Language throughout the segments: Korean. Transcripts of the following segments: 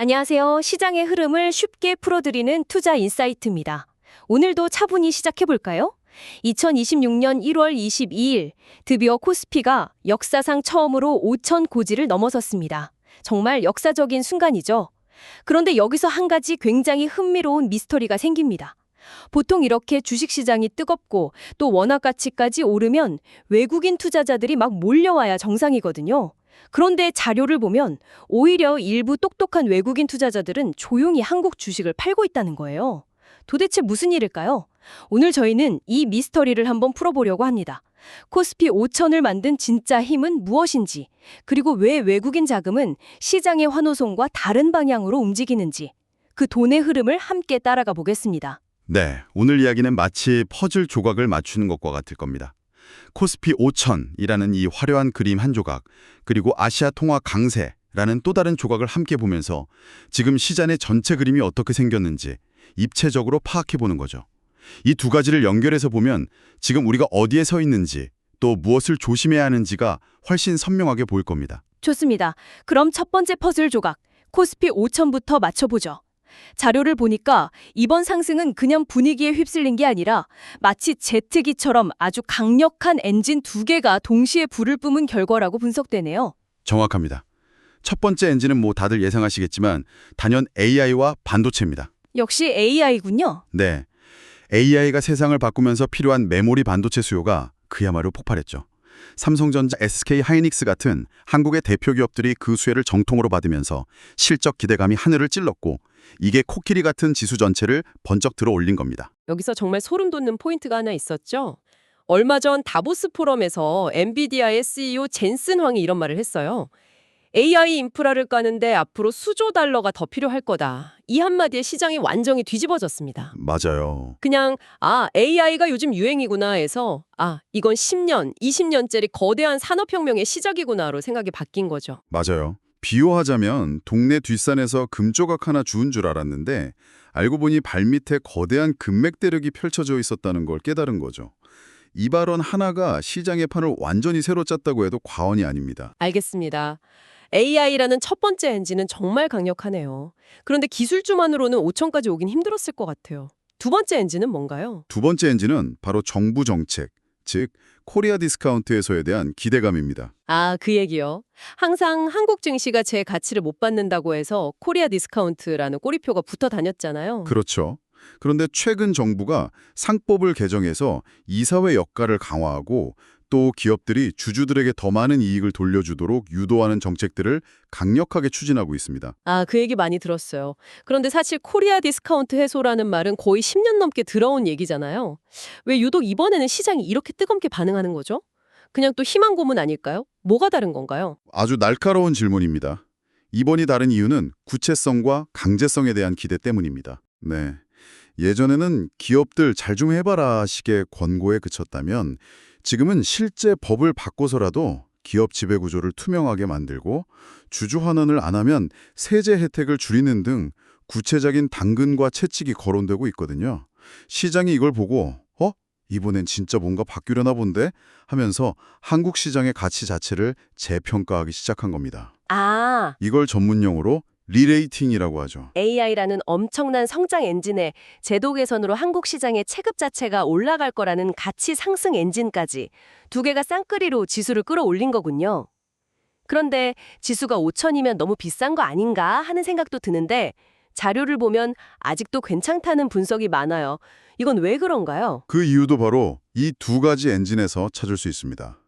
안녕하세요. 시장의 흐름을 쉽게 풀어드리는 투자 인사이트입니다. 오늘도 차분히 시작해볼까요? 2026년 1월 22일 드디어 코스피가 역사상 처음으로 5천 고지를 넘어섰습니다. 정말 역사적인 순간이죠. 그런데 여기서 한 가지 굉장히 흥미로운 미스터리가 생깁니다. 보통 이렇게 주식시장이 뜨겁고 또 원화 가치까지 오르면 외국인 투자자들이 막 몰려와야 정상이거든요. 그런데 자료를 보면 오히려 일부 똑똑한 외국인 투자자들은 조용히 한국 주식을 팔고 있다는 거예요. 도대체 무슨 일일까요? 오늘 저희는 이 미스터리를 한번 풀어보려고 합니다. 코스피 5천을 만든 진짜 힘은 무엇인지, 그리고 왜 외국인 자금은 시장의 환호성과 다른 방향으로 움직이는지, 그 돈의 흐름을 함께 따라가 보겠습니다. 네, 오늘 이야기는 마치 퍼즐 조각을 맞추는 것과 같을 겁니다. 코스피 5000이라는 이 화려한 그림 한 조각, 그리고 아시아 통화 강세라는 또 다른 조각을 함께 보면서 지금 시장의 전체 그림이 어떻게 생겼는지 입체적으로 파악해 보는 거죠. 이 두 가지를 연결해서 보면 지금 우리가 어디에 서 있는지 또 무엇을 조심해야 하는지가 훨씬 선명하게 보일 겁니다. 좋습니다. 그럼 첫 번째 퍼즐 조각, 코스피 5천부터 맞춰보죠. 자료를 보니까 이번 상승은 그냥 분위기에 휩쓸린 게 아니라 마치 제트기처럼 아주 강력한 엔진 두 개가 동시에 불을 뿜은 결과라고 분석되네요. 정확합니다. 첫 번째 엔진은 뭐 다들 예상하시겠지만 단연 AI와 반도체입니다. 역시 AI군요. 네. AI가 세상을 바꾸면서 필요한 메모리 반도체 수요가 그야말로 폭발했죠. 삼성전자, SK 하이닉스 같은 한국의 대표 기업들이 그 수혜를 정통으로 받으면서 실적 기대감이 하늘을 찔렀고 이게 코끼리 같은 지수 전체를 번쩍 들어 올린 겁니다. 여기서 정말 소름 돋는 포인트가 하나 있었죠. 얼마 전 다보스 포럼에서 엔비디아의 CEO 젠슨 황이 이런 말을 했어요. AI 인프라를 까는데 앞으로 수조 달러가 더 필요할 거다. 이 한마디에 시장이 완전히 뒤집어졌습니다. 맞아요. 그냥 아 AI가 요즘 유행이구나 해서 아 이건 10년, 20년짜리 거대한 산업혁명의 시작이구나로 생각이 바뀐 거죠. 맞아요. 비유하자면 동네 뒷산에서 금조각 하나 주운 줄 알았는데 알고 보니 발밑에 거대한 금맥대력이 펼쳐져 있었다는 걸 깨달은 거죠. 이 발언 하나가 시장의 판을 완전히 새로 짰다고 해도 과언이 아닙니다. 알겠습니다. AI라는 첫 번째 엔진은 정말 강력하네요. 그런데 기술주만으로는 5천까지 오긴 힘들었을 것 같아요. 두 번째 엔진은 뭔가요? 두 번째 엔진은 바로 정부 정책, 즉 코리아 디스카운트에서에 대한 기대감입니다. 아, 그 얘기요. 항상 한국 증시가 제 가치를 못 받는다고 해서 코리아 디스카운트라는 꼬리표가 붙어 다녔잖아요. 그렇죠. 그런데 최근 정부가 상법을 개정해서 이사회 역할을 강화하고 또 기업들이 주주들에게 더 많은 이익을 돌려주도록 유도하는 정책들을 강력하게 추진하고 있습니다. 아, 그 얘기 많이 들었어요. 그런데 사실 코리아 디스카운트 해소라는 말은 거의 10년 넘게 들어온 얘기잖아요. 왜 유독 이번에는 시장이 이렇게 뜨겁게 반응하는 거죠? 그냥 또 희망 고문 아닐까요? 뭐가 다른 건가요? 아주 날카로운 질문입니다. 이번이 다른 이유는 구체성과 강제성에 대한 기대 때문입니다. 네. 예전에는 기업들 잘 좀 해봐라 식의 권고에 그쳤다면 지금은 실제 법을 바꿔서라도 기업 지배 구조를 투명하게 만들고 주주 환원을 안 하면 세제 혜택을 줄이는 등 구체적인 당근과 채찍이 거론되고 있거든요. 시장이 이걸 보고 어? 이번엔 진짜 뭔가 바뀌려나 본데? 하면서 한국 시장의 가치 자체를 재평가하기 시작한 겁니다. 아, 이걸 전문용어로 리레이팅이라고 하죠. AI라는 엄청난 성장 엔진에 제도 개선으로 한국 시장의 체급 자체가 올라갈 거라는 가치 상승 엔진까지 두 개가 쌍끌이로 지수를 끌어올린 거군요. 그런데 지수가 5천이면 너무 비싼 거 아닌가 하는 생각도 드는데 자료를 보면 아직도 괜찮다는 분석이 많아요. 이건 왜 그런가요? 그 이유도 바로 이 두 가지 엔진에서 찾을 수 있습니다.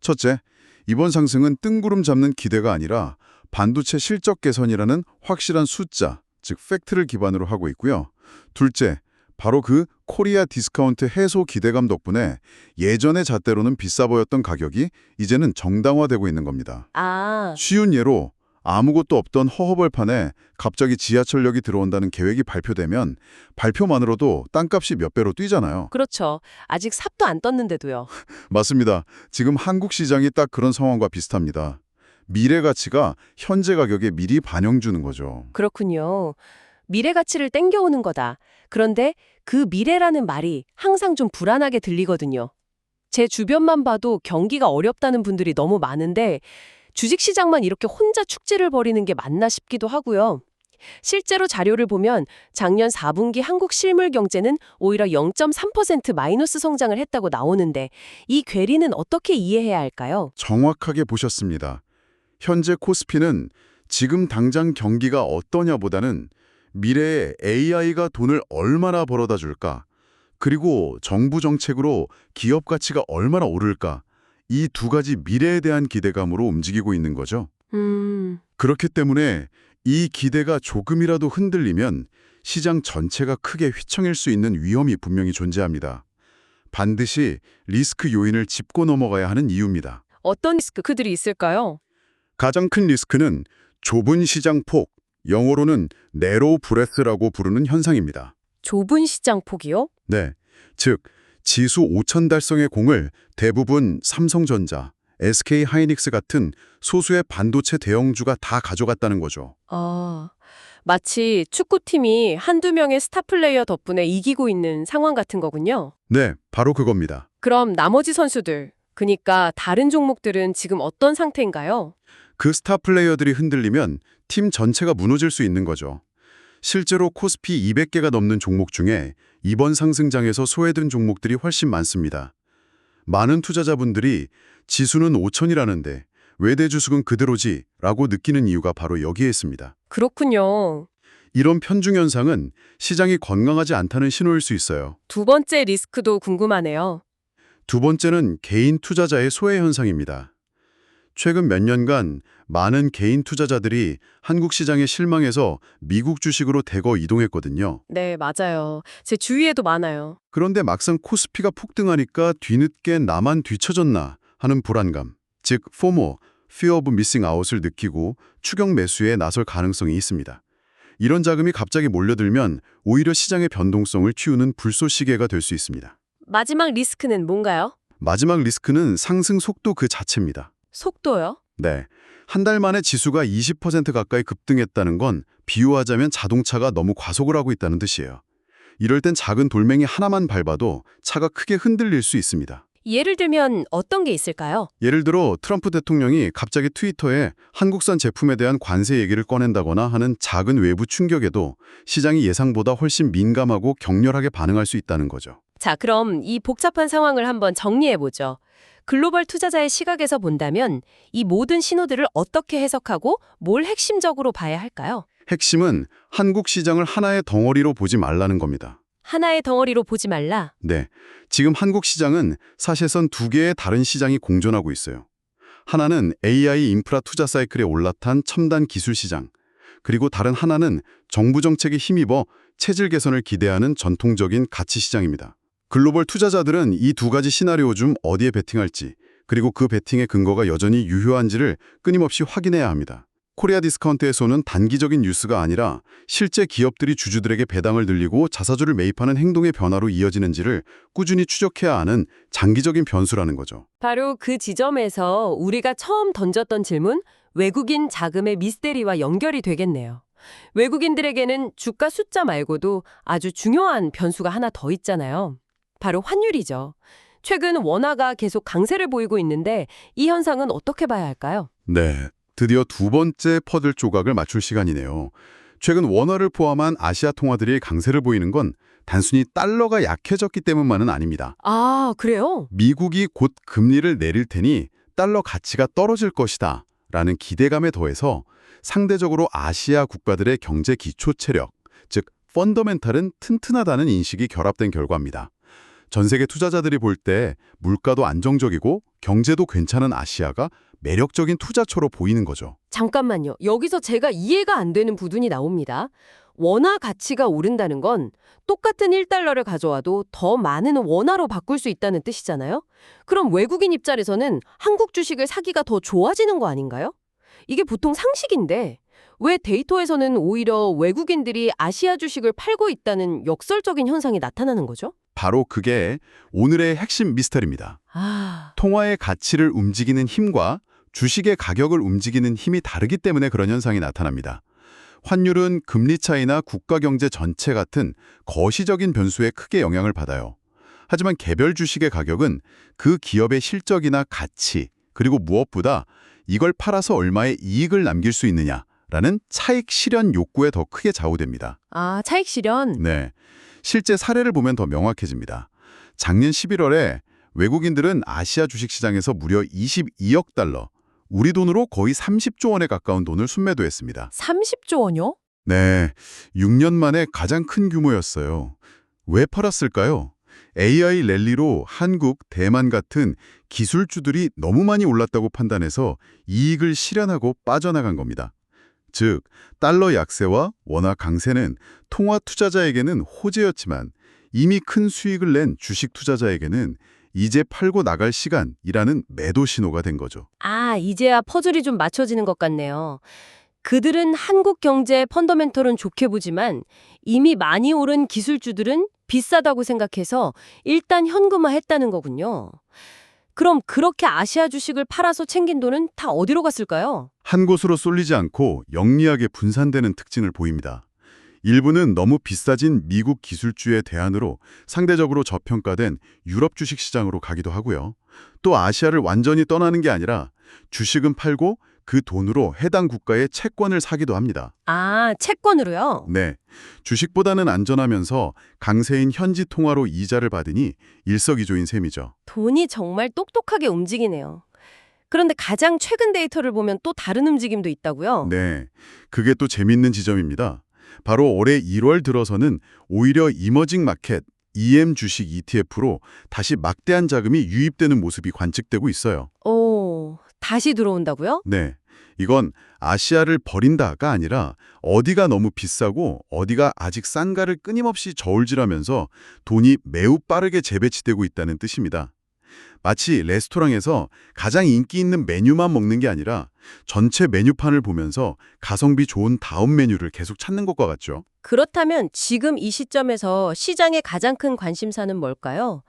첫째, 이번 상승은 뜬구름 잡는 기대가 아니라 반도체 실적 개선이라는 확실한 숫자, 즉 팩트를 기반으로 하고 있고요. 둘째, 바로 그 코리아 디스카운트 해소 기대감 덕분에 예전의 잣대로는 비싸 보였던 가격이 이제는 정당화되고 있는 겁니다. 아, 쉬운 예로 아무것도 없던 허허벌판에 갑자기 지하철역이 들어온다는 계획이 발표되면 발표만으로도 땅값이 몇 배로 뛰잖아요. 그렇죠. 아직 삽도 안 떴는데도요. 맞습니다. 지금 한국 시장이 딱 그런 상황과 비슷합니다. 미래 가치가 현재 가격에 미리 반영 주는 거죠. 그렇군요. 미래 가치를 땡겨오는 거다. 그런데 그 미래라는 말이 항상 좀 불안하게 들리거든요. 제 주변만 봐도 경기가 어렵다는 분들이 너무 많은데 주식시장만 이렇게 혼자 축제를 벌이는 게 맞나 싶기도 하고요. 실제로 자료를 보면 작년 4분기 한국 실물 경제는 오히려 0.3% 마이너스 성장을 했다고 나오는데 이 괴리는 어떻게 이해해야 할까요? 정확하게 보셨습니다. 현재 코스피는 지금 당장 경기가 어떠냐보다는 미래에 AI가 돈을 얼마나 벌어다 줄까, 그리고 정부 정책으로 기업 가치가 얼마나 오를까, 이 두 가지 미래에 대한 기대감으로 움직이고 있는 거죠. 음, 그렇기 때문에 이 기대가 조금이라도 흔들리면 시장 전체가 크게 휘청일 수 있는 위험이 분명히 존재합니다. 반드시 리스크 요인을 짚고 넘어가야 하는 이유입니다. 어떤 리스크 그들이 있을까요? 가장 큰 리스크는 좁은 시장 폭, 영어로는 네로 브레스라고 부르는 현상입니다. 좁은 시장 폭이요? 네, 즉 지수 5천 달성의 공을 대부분 삼성전자, SK 하이닉스 같은 소수의 반도체 대형주가 다 가져갔다는 거죠. 아, 마치 축구팀이 한두 명의 스타 플레이어 덕분에 이기고 있는 상황 같은 거군요. 네, 바로 그겁니다. 그럼 나머지 선수들, 그니까 다른 종목들은 지금 어떤 상태인가요? 그 스타 플레이어들이 흔들리면 팀 전체가 무너질 수 있는 거죠. 실제로 코스피 200개가 넘는 종목 중에 이번 상승장에서 소외된 종목들이 훨씬 많습니다. 많은 투자자분들이 지수는 5천이라는데 왜 대주식은 그대로지? 라고 느끼는 이유가 바로 여기에 있습니다. 그렇군요. 이런 편중 현상은 시장이 건강하지 않다는 신호일 수 있어요. 두 번째 리스크도 궁금하네요. 두 번째는 개인 투자자의 소외 현상입니다. 최근 몇 년간 많은 개인 투자자들이 한국 시장에 실망해서 미국 주식으로 대거 이동했거든요. 네, 맞아요. 제 주위에도 많아요. 그런데 막상 코스피가 폭등하니까 뒤늦게 나만 뒤처졌나 하는 불안감, 즉 FOMO, Fear of Missing Out을 느끼고 추격 매수에 나설 가능성이 있습니다. 이런 자금이 갑자기 몰려들면 오히려 시장의 변동성을 틔우는 불쏘시개가 될 수 있습니다. 마지막 리스크는 뭔가요? 마지막 리스크는 상승 속도 그 자체입니다. 속도요? 네. 한 달 만에 지수가 20% 가까이 급등했다는 건 비유하자면 자동차가 너무 과속을 하고 있다는 뜻이에요. 이럴 땐 작은 돌멩이 하나만 밟아도 차가 크게 흔들릴 수 있습니다. 예를 들면 어떤 게 있을까요? 예를 들어 트럼프 대통령이 갑자기 트위터에 한국산 제품에 대한 관세 얘기를 꺼낸다거나 하는 작은 외부 충격에도 시장이 예상보다 훨씬 민감하고 격렬하게 반응할 수 있다는 거죠. 자, 그럼 이 복잡한 상황을 한번 정리해 보죠. 글로벌 투자자의 시각에서 본다면 이 모든 신호들을 어떻게 해석하고 뭘 핵심적으로 봐야 할까요? 핵심은 한국 시장을 하나의 덩어리로 보지 말라는 겁니다. 하나의 덩어리로 보지 말라. 네, 지금 한국 시장은 사실선 두 개의 다른 시장이 공존하고 있어요. 하나는 AI 인프라 투자 사이클에 올라탄 첨단 기술 시장, 그리고 다른 하나는 정부 정책에 힘입어 체질 개선을 기대하는 전통적인 가치 시장입니다. 글로벌 투자자들은 이 두 가지 시나리오 중 어디에 베팅할지, 그리고 그 베팅의 근거가 여전히 유효한지를 끊임없이 확인해야 합니다. 코리아 디스카운트에서는 단기적인 뉴스가 아니라 실제 기업들이 주주들에게 배당을 늘리고 자사주를 매입하는 행동의 변화로 이어지는지를 꾸준히 추적해야 하는 장기적인 변수라는 거죠. 바로 그 지점에서 우리가 처음 던졌던 질문, 외국인 자금의 미스테리와 연결이 되겠네요. 외국인들에게는 주가 숫자 말고도 아주 중요한 변수가 하나 더 있잖아요. 바로 환율이죠. 최근 원화가 계속 강세를 보이고 있는데 이 현상은 어떻게 봐야 할까요? 네, 드디어 두 번째 퍼즐 조각을 맞출 시간이네요. 최근 원화를 포함한 아시아 통화들이 강세를 보이는 건 단순히 달러가 약해졌기 때문만은 아닙니다. 아, 그래요? 미국이 곧 금리를 내릴 테니 달러 가치가 떨어질 것이다 라는 기대감에 더해서 상대적으로 아시아 국가들의 경제 기초 체력, 즉 펀더멘탈은 튼튼하다는 인식이 결합된 결과입니다. 전 세계 투자자들이 볼 때 물가도 안정적이고 경제도 괜찮은 아시아가 매력적인 투자처로 보이는 거죠. 잠깐만요. 여기서 제가 이해가 안 되는 부분이 나옵니다. 원화 가치가 오른다는 건 똑같은 1달러를 가져와도 더 많은 원화로 바꿀 수 있다는 뜻이잖아요? 그럼 외국인 입장에서는 한국 주식을 사기가 더 좋아지는 거 아닌가요? 이게 보통 상식인데 왜 데이터에서는 오히려 외국인들이 아시아 주식을 팔고 있다는 역설적인 현상이 나타나는 거죠? 바로 그게 오늘의 핵심 미스터리입니다. 아, 통화의 가치를 움직이는 힘과 주식의 가격을 움직이는 힘이 다르기 때문에 그런 현상이 나타납니다. 환율은 금리 차이나 국가 경제 전체 같은 거시적인 변수에 크게 영향을 받아요. 하지만 개별 주식의 가격은 그 기업의 실적이나 가치, 그리고 무엇보다 이걸 팔아서 얼마의 이익을 남길 수 있느냐 라는 차익 실현 욕구에 더 크게 좌우됩니다. 아, 차익 실현. 네. 실제 사례를 보면 더 명확해집니다. 작년 11월에 외국인들은 아시아 주식시장에서 무려 22억 달러, 우리 돈으로 거의 30조 원에 가까운 돈을 순매도했습니다. 30조 원요? 네, 6년 만에 가장 큰 규모였어요. 왜 팔았을까요? AI 랠리로 한국, 대만 같은 기술주들이 너무 많이 올랐다고 판단해서 이익을 실현하고 빠져나간 겁니다. 즉, 달러 약세와 원화 강세는 통화 투자자에게는 호재였지만 이미 큰 수익을 낸 주식 투자자에게는 이제 팔고 나갈 시간이라는 매도 신호가 된 거죠. 아, 이제야 퍼즐이 좀 맞춰지는 것 같네요. 그들은 한국 경제의 펀더멘털은 좋게 보지만 이미 많이 오른 기술주들은 비싸다고 생각해서 일단 현금화했다는 거군요. 그럼 그렇게 아시아 주식을 팔아서 챙긴 돈은 다 어디로 갔을까요? 한 곳으로 쏠리지 않고 영리하게 분산되는 특징을 보입니다. 일부는 너무 비싸진 미국 기술주의 대안으로 상대적으로 저평가된 유럽 주식 시장으로 가기도 하고요. 또 아시아를 완전히 떠나는 게 아니라 주식은 팔고 그 돈으로 해당 국가의 채권을 사기도 합니다. 아, 채권으로요? 네, 주식보다는 안전하면서 강세인 현지 통화로 이자를 받으니 일석이조인 셈이죠. 돈이 정말 똑똑하게 움직이네요. 그런데 가장 최근 데이터를 보면 또 다른 움직임도 있다고요? 네, 그게 또 재밌는 지점입니다. 바로 올해 1월 들어서는 오히려 이머징 마켓 EM 주식 ETF로 다시 막대한 자금이 유입되는 모습이 관측되고 있어요. 오, 다시 들어온다고요? 네, 이건 아시아를 버린다가 아니라 어디가 너무 비싸고 어디가 아직 싼가를 끊임없이 저울질하면서 돈이 매우 빠르게 재배치되고 있다는 뜻입니다. 마치 레스토랑에서 가장 인기 있는 메뉴만 먹는 게 아니라 전체 메뉴판을 보면서 가성비 좋은 다음 메뉴를 계속 찾는 것과 같죠. 그렇다면 지금 이 시점에서 시장의 가장 큰 관심사는 뭘까요?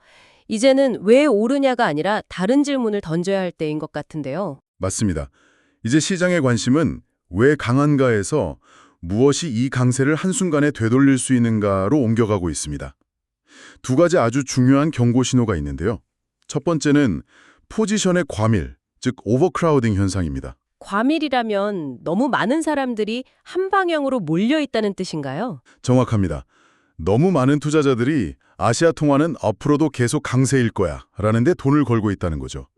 이제는 왜 오르냐가 아니라 다른 질문을 던져야 할 때인 것 같은데요. 맞습니다. 이제 시장의 관심은 왜 강한가에서 무엇이 이 강세를 한순간에 되돌릴 수 있는가로 옮겨가고 있습니다. 두 가지 아주 중요한 경고 신호가 있는데요. 첫 번째는 포지션의 과밀, 즉 오버크라우딩 현상입니다. 과밀이라면 너무 많은 사람들이 한 방향으로 몰려 있다는 뜻인가요? 정확합니다. 너무 많은 투자자들이 아시아 통화는 앞으로도 계속 강세일 거야 라는 데 돈을 걸고 있다는 거죠.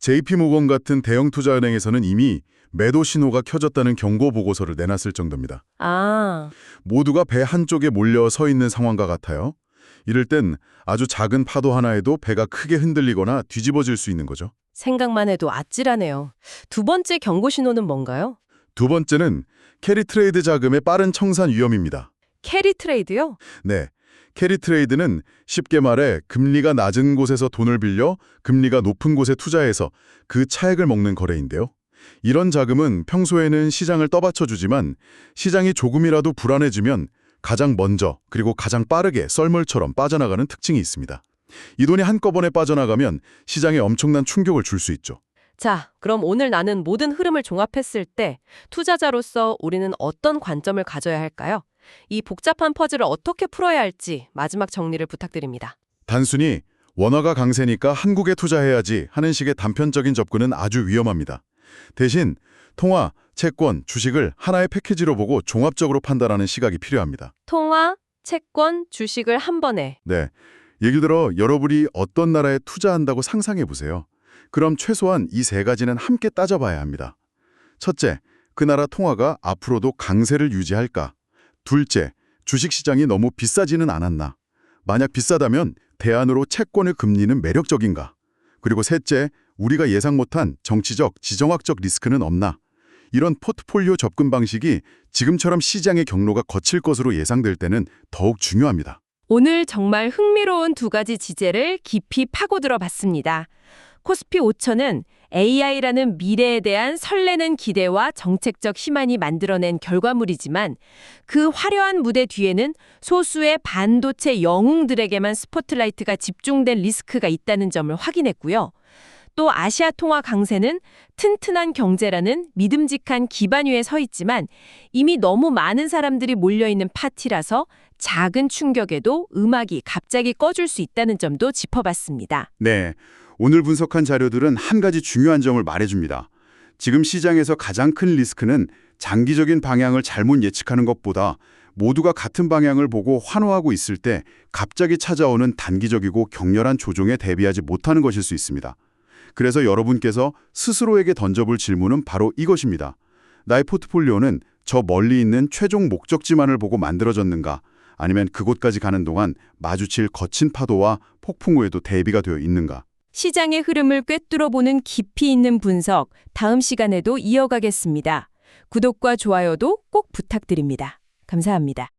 JP모건 같은 대형 투자은행에서는 이미 매도 신호가 켜졌다는 경고 보고서를 내놨을 정도입니다. 아, 모두가 배 한쪽에 몰려 서 있는 상황과 같아요. 이럴 땐 아주 작은 파도 하나에도 배가 크게 흔들리거나 뒤집어질 수 있는 거죠. 생각만 해도 아찔하네요. 두 번째 경고 신호는 뭔가요? 두 번째는 캐리 트레이드 자금의 빠른 청산 위험입니다. 캐리 트레이드요? 네. 캐리 트레이드는 쉽게 말해 금리가 낮은 곳에서 돈을 빌려 금리가 높은 곳에 투자해서 그 차액을 먹는 거래인데요. 이런 자금은 평소에는 시장을 떠받쳐 주지만 시장이 조금이라도 불안해지면 가장 먼저 그리고 가장 빠르게 썰물처럼 빠져나가는 특징이 있습니다. 이 돈이 한꺼번에 빠져나가면 시장에 엄청난 충격을 줄 수 있죠. 자, 그럼 오늘 나는 모든 흐름을 종합했을 때 투자자로서 우리는 어떤 관점을 가져야 할까요? 이 복잡한 퍼즐을 어떻게 풀어야 할지 마지막 정리를 부탁드립니다. 단순히 원화가 강세니까 한국에 투자해야지 하는 식의 단편적인 접근은 아주 위험합니다. 대신 통화, 채권, 주식을 하나의 패키지로 보고 종합적으로 판단하는 시각이 필요합니다. 통화, 채권, 주식을 한 번에 네. 예를 들어 여러분이 어떤 나라에 투자한다고 상상해 보세요. 그럼 최소한 이 세 가지는 함께 따져봐야 합니다. 첫째, 그 나라 통화가 앞으로도 강세를 유지할까? 둘째, 주식시장이 너무 비싸지는 않았나? 만약 비싸다면 대안으로 채권의 금리는 매력적인가? 그리고 셋째, 우리가 예상 못한 정치적, 지정학적 리스크는 없나? 이런 포트폴리오 접근 방식이 지금처럼 시장의 경로가 거칠 것으로 예상될 때는 더욱 중요합니다. 오늘 정말 흥미로운 두 가지 지제를 깊이 파고들어 봤습니다. 코스피 5천은 AI라는 미래에 대한 설레는 기대와 정책적 희망이 만들어낸 결과물이지만 그 화려한 무대 뒤에는 소수의 반도체 영웅들에게만 스포트라이트가 집중된 리스크가 있다는 점을 확인했고요. 또 아시아 통화 강세는 튼튼한 경제라는 믿음직한 기반 위에 서 있지만 이미 너무 많은 사람들이 몰려있는 파티라서 작은 충격에도 음악이 갑자기 꺼줄 수 있다는 점도 짚어봤습니다. 네, 오늘 분석한 자료들은 한 가지 중요한 점을 말해줍니다. 지금 시장에서 가장 큰 리스크는 장기적인 방향을 잘못 예측하는 것보다 모두가 같은 방향을 보고 환호하고 있을 때 갑자기 찾아오는 단기적이고 격렬한 조종에 대비하지 못하는 것일 수 있습니다. 그래서 여러분께서 스스로에게 던져볼 질문은 바로 이것입니다. 나의 포트폴리오는 저 멀리 있는 최종 목적지만을 보고 만들어졌는가? 아니면 그곳까지 가는 동안 마주칠 거친 파도와 폭풍우에도 대비가 되어 있는가? 시장의 흐름을 꿰뚫어 보는 깊이 있는 분석, 다음 시간에도 이어가겠습니다. 구독과 좋아요도 꼭 부탁드립니다. 감사합니다.